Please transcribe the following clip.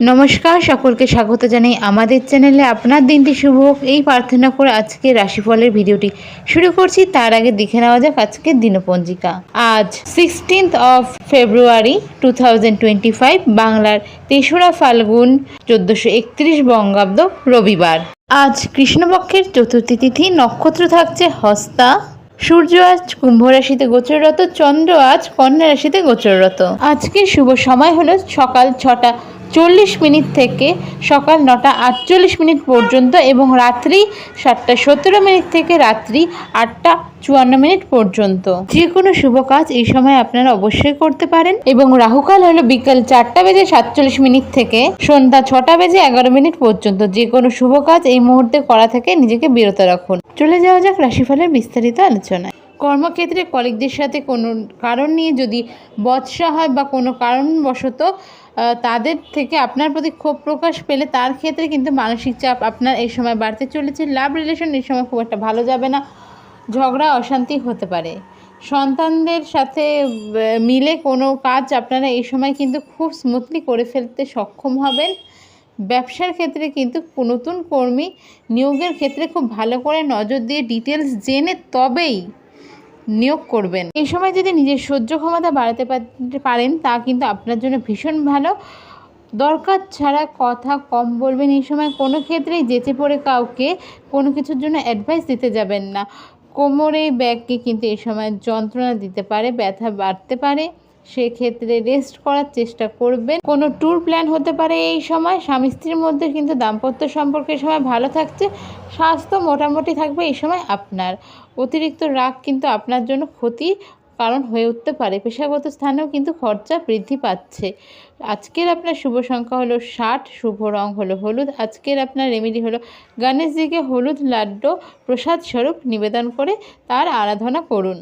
নমস্কার, সকলকে স্বাগত জানাই আমাদের চ্যানেলে। আপনার দিনটি শুভ হোক। এই প্রার্থনা করে আজকে রাশিফলের ভিডিওটি শুরু করছি। তার আগে দেখে নেওয়া যাক আজকের দিনপঞ্জিকা। আজ সিক্সটিন্থ অফ ফেব্রুয়ারি টু বাংলার তেসরা ফাল্গুন চোদ্দোশো একত্রিশ বঙ্গাব্দ রবিবার। আজ কৃষ্ণপক্ষের চতুর্থী তিথি, নক্ষত্র থাকছে হস্তা। সূর্য আজ কুম্ভ রাশিতে গোচররত, চন্দ্র আজ কন্যা রাশিতে গোচররত। আজকের শুভ সময় হলো সকাল ছটা চল্লিশ মিনিট থেকে সকাল নটা আটচল্লিশ মিনিট পর্যন্ত এবং রাত্রি সাতটা সতেরো মিনিট থেকে রাত্রি আটটা চুয়ান্ন মিনিট পর্যন্ত। যে কোনো শুভ কাজ এই সময় আপনারা অবশ্যই করতে পারেন। এবং রাহুকাল হলো বিকাল চারটা বেজে সাতচল্লিশ মিনিট থেকে সন্ধ্যা ছটা বেজে এগারো মিনিট পর্যন্ত। যে কোনো শুভ কাজ এই মুহূর্তে করা থেকে নিজেকে বিরত রাখুন। চলে যাওয়া যাক রাশিফলের বিস্তারিত আলোচনায়। কর্মক্ষেত্রে কলিগদের সাথে কোনো কারণ নিয়ে যদি বৎসা হয় বা কোনো কারণবশত তাদের থেকে আপনার প্রতি ক্ষোভ প্রকাশ পেলে তার ক্ষেত্রে কিন্তু মানসিক চাপ আপনার এই সময় বাড়তে চলেছে। লাভ রিলেশন এই সময় খুব একটা ভালো যাবে না। ঝগড়া, অশান্তি হতে পারে। সন্তানদের সাথে মিলে কোনো কাজ আপনারা এই সময় কিন্তু খুব স্মুথলি করে ফেলতে সক্ষম হবেন। ব্যবসার ক্ষেত্রে কিন্তু নতুন কর্মী নিয়োগের ক্ষেত্রে খুব ভালো করে নজর দিয়ে ডিটেলস জেনে তবেই নিয়োগ করবেন। এই সময় যদি নিজের সহ্য ক্ষমতা বাড়াতে পার- পারেন, তা কিন্তু আপনার জন্য ভীষণ ভালো। দরকার ছাড়া কথা কম বলবেন। এই সময় কোনো ক্ষেত্রেই যেচে পড়ে কাউকে কোনো কিছুর জন্য অ্যাডভাইস দিতে যাবেন না। কোমরে ব্যাগকে কিন্তু এই সময় যন্ত্রণা দিতে পারে, ব্যথা বাড়তে পারে। সেক্ষেত্রে রেস্ট করার চেষ্টা করবেন। কোনো ট্যুর প্ল্যান হতে পারে এই সময়। স্বামী স্ত্রীর মধ্যে কিন্তু দাম্পত্য সম্পর্ক এই সময় ভালো থাকছে। স্বাস্থ্য মোটামুটি থাকবে এই সময় আপনার। অতিরিক্ত রাগ কিন্তু আপনার জন্য ক্ষতি কারণ হয়ে উঠতে পারে। পেশাগত স্থানেও কিন্তু খরচা বৃদ্ধি পাচ্ছে। আজকের আপনার শুভ সংখ্যা হলো ষাট, শুভ রং হলো হলুদ। আজকের আপনার রেমেডি হলো গণেশজিকে হলুদ লাড্ডু প্রসাদ স্বরূপ নিবেদন করে তার আরাধনা করুন।